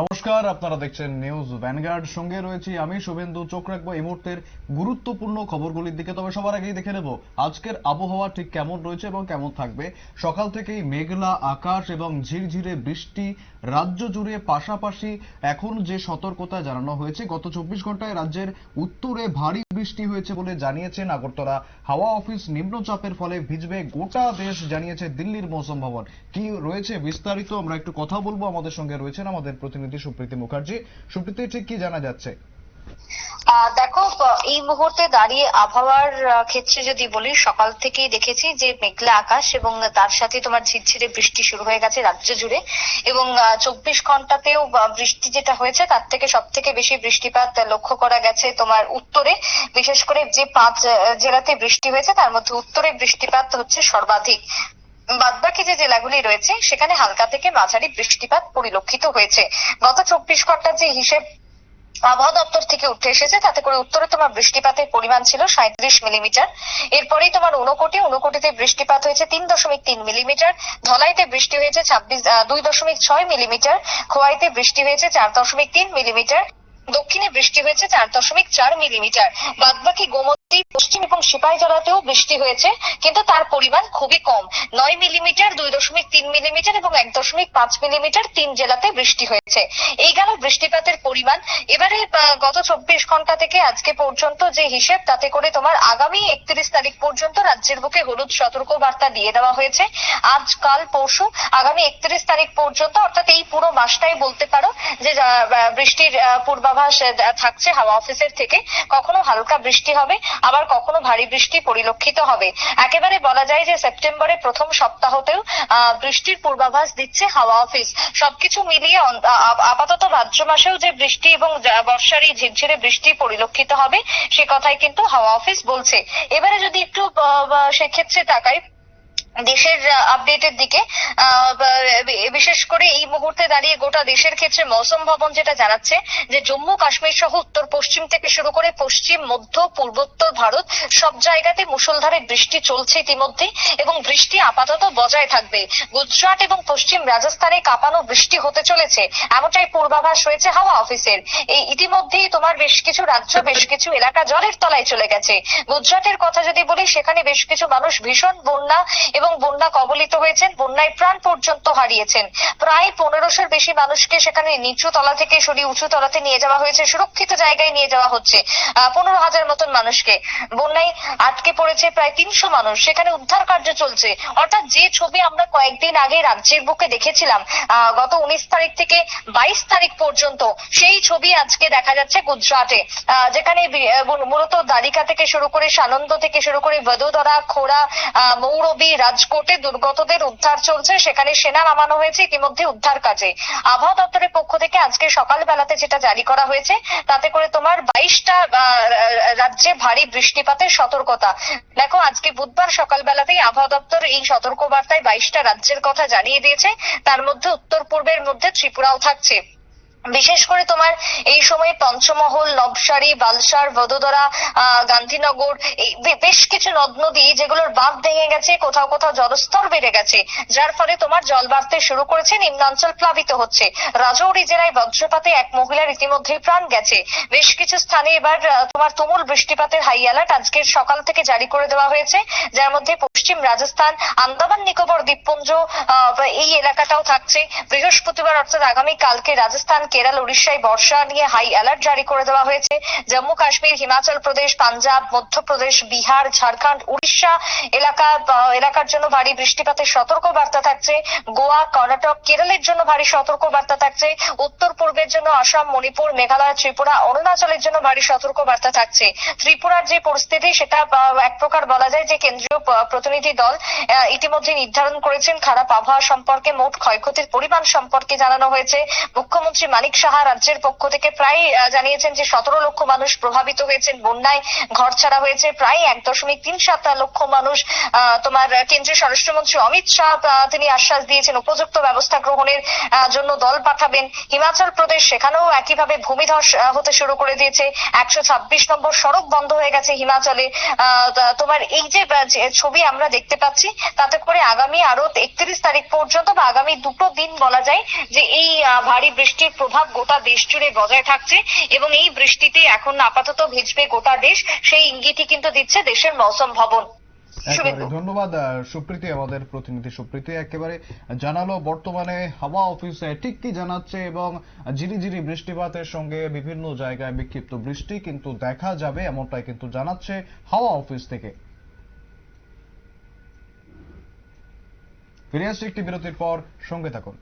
নমস্কার, আপনারা দেখছেন নিউজ ভ্যানগার্ড সঙ্গে রয়েছি আমি শুভেন্দু, চোখ রাখব এই মুহূর্তের গুরুত্বপূর্ণ খবরগুলির দিকে। তবে সবার আগেই দেখে নেব, আজকের আবহাওয়া ঠিক কেমন রয়েছে এবং কেমন থাকবে। সকাল থেকেই মেঘলা আকাশ এবং ঝিরঝিরে বৃষ্টি, রাজ্য জুড়ে পাশাপাশি এখন যে সতর্কতা জানানো হয়েছে, গত চব্বিশ ঘন্টায় রাজ্যের উত্তরে ভারী বৃষ্টি হয়েছে বলে জানিয়েছেন আগরতলা হাওয়া অফিস। নিম্নচাপের ফলে ভিজবে গোটা দেশ, জানিয়েছে দিল্লির মৌসুম ভবন। কি রয়েছে বিস্তারিত আমরা একটু কথা বলব। আমাদের সঙ্গে রয়েছেন আমাদের প্রতিনিধি সুপ্রীতি মুখার্জি। সুপ্রীতি, ঠিক কি জানা যাচ্ছে? দেখো এই মুহূর্তে দাঁড়িয়ে আবহাওয়ার ক্ষেত্রে যদি বলি, সকাল থেকেই দেখেছি যে মেঘলা আকাশ এবং তার সাথে তোমার ঝিরঝিরে বৃষ্টি শুরু হয়ে গেছে রাজ্য জুড়ে এবং চব্বিশ ঘন্টাতেও বৃষ্টি যেটা হয়েছে তার থেকে সব থেকে বেশি বৃষ্টিপাত লক্ষ্য করা গেছে তোমার উত্তরে। বিশেষ করে যে পাঁচ জেলাতে বৃষ্টি হয়েছে তার মধ্যে উত্তরে বৃষ্টিপাত হচ্ছে সর্বাধিক। বাদবাকি যে জেলাগুলি রয়েছে, সেখানে হালকা থেকে মাঝারি বৃষ্টিপাত পরিলক্ষিত হয়েছে। গত চব্বিশ ঘণ্টার যে হিসেব আবহাওয়া দপ্তর থেকে উঠে এসেছে, তাতে করে উত্তরে তোমার বৃষ্টিপাতের পরিমাণ ছিল সাঁত্রিশ মিলিমিটার। এরপরেই তোমার ঊনকোটি, ঊনকোটিতে বৃষ্টিপাত হয়েছে তিন দশমিক তিন মিলিমিটার, ধলাইতে বৃষ্টি হয়েছে ছাব্বিশ দুই দশমিক ছয় মিলিমিটার, খোয়াইতে বৃষ্টি হয়েছে চার দশমিক তিন মিলিমিটার। দক্ষিণে বৃষ্টি হয়েছে চার দশমিক চার মিলিমিটার। বাদবাকি গোমতী পশ্চিম এবং সিপাহীজলাতেও বৃষ্টি হয়েছে কিন্তু তার পরিমাণ খুবই কম। নয় মিলিমিটার দুই দশমিক তিন মিলিমিটার এবং এক দশমিক পাঁচ মিলিমিটার তিন জেলাতে বৃষ্টি হয়েছে। এই গেল বৃষ্টিপাতের পরিমাণ। এবারে গত চব্বিশ ঘণ্টা থেকে আজকে পর্যন্ত যে হিসেব তাতে করে তোমার আগামী একত্রিশ তারিখ পর্যন্ত রাজ্যের বুকে হলুদ সতর্ক বার্তা দিয়ে দেওয়া হয়েছে। আজ কাল পরশু আগামী একত্রিশ তারিখ পর্যন্ত অর্থাৎ এই পুরো মাসটাই বলতে পারো যে বৃষ্টির আহ, পূর্বাভাস থাকছে, হাওয়া অফিসের থেকে। কখনো হালকা বৃষ্টি হবে, আবার কখনো ভারী বৃষ্টি পরিলক্ষিত হবে। একেবারে বলা যায় যে সেপ্টেম্বরের প্রথম সপ্তাহতেও বৃষ্টির পূর্বাভাস দিচ্ছে হাওয়া অফিস সবকিছু মিলিয়ে আপাতত ভাদ্র মাসেও যে বৃষ্টি এবং যা- বর্ষার এই ঝিরঝিরে বৃষ্টি পরিলক্ষিত হবে, সে কথাই কিন্তু হাওয়া অফিস বলছে। এবারে যদি একটু সেক্ষেত্রে তাকাই দেশের আপডেটের দিকে। বিশেষ করে এই মুহূর্তে দাঁড়িয়ে গোটা দেশের ক্ষেত্রে মৌসুম ভবন যেটা জানাচ্ছে, যে জম্মু কাশ্মীর সহ উত্তর পশ্চিম থেকে শুরু করে পশ্চিম, মধ্য, পূর্বোত্তর ভারত সব জায়গাতে মুষলধারে বৃষ্টি চলছে ইতিমধ্যে এবং বৃষ্টি আপাতত বজায় থাকবে। গুজরাট এবং পশ্চিম রাজস্থানে কাঁপানো বৃষ্টি হতে চলেছে, এমনটাই পূর্বাভাস রয়েছে হাওয়া অফিসের। এই ইতিমধ্যেই তোমার বেশ কিছু রাজ্য, বেশ কিছু এলাকা জলের তলায় চলে গেছে। গুজরাটের কথা যদি বলি, সেখানে বেশ কিছু মানুষ ভীষণ বন্যা এবং বন্যা কবলিত হয়েছেন, বন্যায় প্রাণ পর্যন্ত হারিয়েছেন। প্রায় পনেরোশোর বেশি মানুষকে সেখানে নিচু তলা থেকে সরিয়ে উঁচু তলাতে নিয়ে যাওয়া হয়েছে, সুরক্ষিত জায়গায় নিয়ে যাওয়া হচ্ছে পনেরো হাজার মতন মানুষকে। বন্যায় আটকে পড়েছে প্রায় তিনশো মানুষ। সেখানে উদ্ধার কার্য চলছে। অর্থাৎ যে ছবি আমরা কয়েকদিন আগে রাজ্যের বুকে দেখেছিলাম গত উনিশ তারিখ থেকে বাইশ তারিখ পর্যন্ত সেই ছবি আজকে দেখা যাচ্ছে গুজরাটে যেখানে মূলত দ্বারিকা থেকে শুরু করে সানন্দ থেকে শুরু করে বদোদরা খোড়া মৌরবী রাজকোটে দুর্গতদের উদ্ধার চলছে, সেখানে সেনা নামানো হয়েছে, ইতিমধ্যে উদ্ধার কাজে। আবহাওয়া দপ্তরের পক্ষ থেকে আজকে সকালবেলাতে যেটা জারি করা হয়েছে, তাতে করে তোমার বাইশটা রাজ্যে ভারী বৃষ্টিপাতের সতর্কতা। দেখো, আজকে বুধবার সকালবেলাতেই আবহাওয়া দপ্তর এই সতর্ক বার্তায় বাইশটা রাজ্যের কথা জানিয়ে দিয়েছে। তার মধ্যে উত্তর পূর্বের মধ্যে ত্রিপুরাও থাকছে। বিশেষ করে তোমার এই সময় পঞ্চমহল, নবসারী, বালসার, ভদোদরা গান্ধীনগর বেশ কিছু নদ নদী যেগুলোর বাঁধ ভেঙে গেছে, কোথাও কোথাও জলস্তর বেড়ে গেছে, যার ফলে তোমার জল বাড়তে শুরু করেছে, নিম্নাঞ্চল প্লাবিত হচ্ছে। রাজৌরি জেলায় বজ্রপাতে এক মহিলার ইতিমধ্যেই প্রাণ গেছে। বেশ কিছু স্থানে এবার তোমার তুমুল বৃষ্টিপাতের হাই অ্যালার্ট আজকের সকাল থেকে জারি করে দেওয়া হয়েছে। যার মধ্যে পশ্চিম রাজস্থান, আন্দামান, নিকোবর, দ্বীপপুঞ্জ এই এলাকাটাও থাকছে। বৃহস্পতিবার অর্থাৎ আগামী কালকে রাজস্থান কেরল, উড়িষ্যায় বর্ষা নিয়ে হাই অ্যালার্ট জারি করে দেওয়া হয়েছে। জম্মু, কাশ্মীর, হিমাচল প্রদেশ, পাঞ্জাব, মধ্যপ্রদেশ, বিহার, ঝাড়খণ্ড, উড়িষ্যা এলাকা এলাকার জন্য ভারী বৃষ্টিপাতের সতর্ক বার্তা থাকছে। গোয়া, কর্ণাটক, কেরলের জন্য ভারী সতর্ক বার্তা থাকছে। উত্তর পূর্বের জন্য আসাম, মণিপুর, মেঘালয়, ত্রিপুরা, অরুণাচলের জন্য ভারী সতর্ক বার্তা থাকছে। ত্রিপুরার যে পরিস্থিতি, সেটা এক প্রকার বলা যায় যে কেন্দ্রীয় প্রতিনিধি দল ইতিমধ্যে নির্ধারণ করেছেন খারাপ আবহাওয়া সম্পর্কে, মোট ক্ষয়ক্ষতির পরিমাণ সম্পর্কে জানানো হয়েছে। মুখ্যমন্ত্রী মানিক সাহা রাজ্যের পক্ষ থেকে প্রায় জানিয়েছেন যে সতেরো লক্ষ মানুষ প্রভাবিত হয়েছেন, বন্যায় ঘর ছাড়া হয়েছে, প্রায় এক দশমিক তিন সাত লক্ষ মানুষ তোমার কেন্দ্রীয় স্বরাষ্ট্রমন্ত্রী অমিত শাহ তিনি আশ্বাস দিয়েছেন উপযুক্ত ব্যবস্থা গ্রহণের জন্য দল পাঠাবেন। হিমাচল প্রদেশ সেখানেও একইভাবে ভূমিধস হতে শুরু করে দিয়েছে। একশো ছাব্বিশ নম্বর সড়ক বন্ধ হয়ে গেছে হিমাচলে। তোমার এই যে ছবি আমরা দেখতে পাচ্ছি, তাতে করে আগামী আরও একত্রিশ তারিখ পর্যন্ত বা আগামী দুটো দিন বলা যায় যে এই ভারী বৃষ্টির প্রভাব প্রভাব গোটা দেশ জুড়ে বজায় থাকছে এবং এই বৃষ্টিতে এখন আপাতত ভিজবে গোটা দেশ। সেই ইঙ্গিতই কিন্তু দিচ্ছে দেশের মৌসুম ভবন। ধন্যবাদ সুপ্রীতি আমাদের প্রতিনিধি সুপ্রীতি। একেবারে জানালো বর্তমানে হাওয়া অফিসে ঠিক কি জানাচ্ছে এবং ঝিরিঝিরি বৃষ্টিপাতের সঙ্গে বিভিন্ন জায়গায় বিক্ষিপ্ত বৃষ্টি কিন্তু দেখা যাবে এমনটাই কিন্তু জানাচ্ছে হাওয়া অফিস থেকে। ফিরে আসছি একটি বিরতির পর সঙ্গে থাকুন।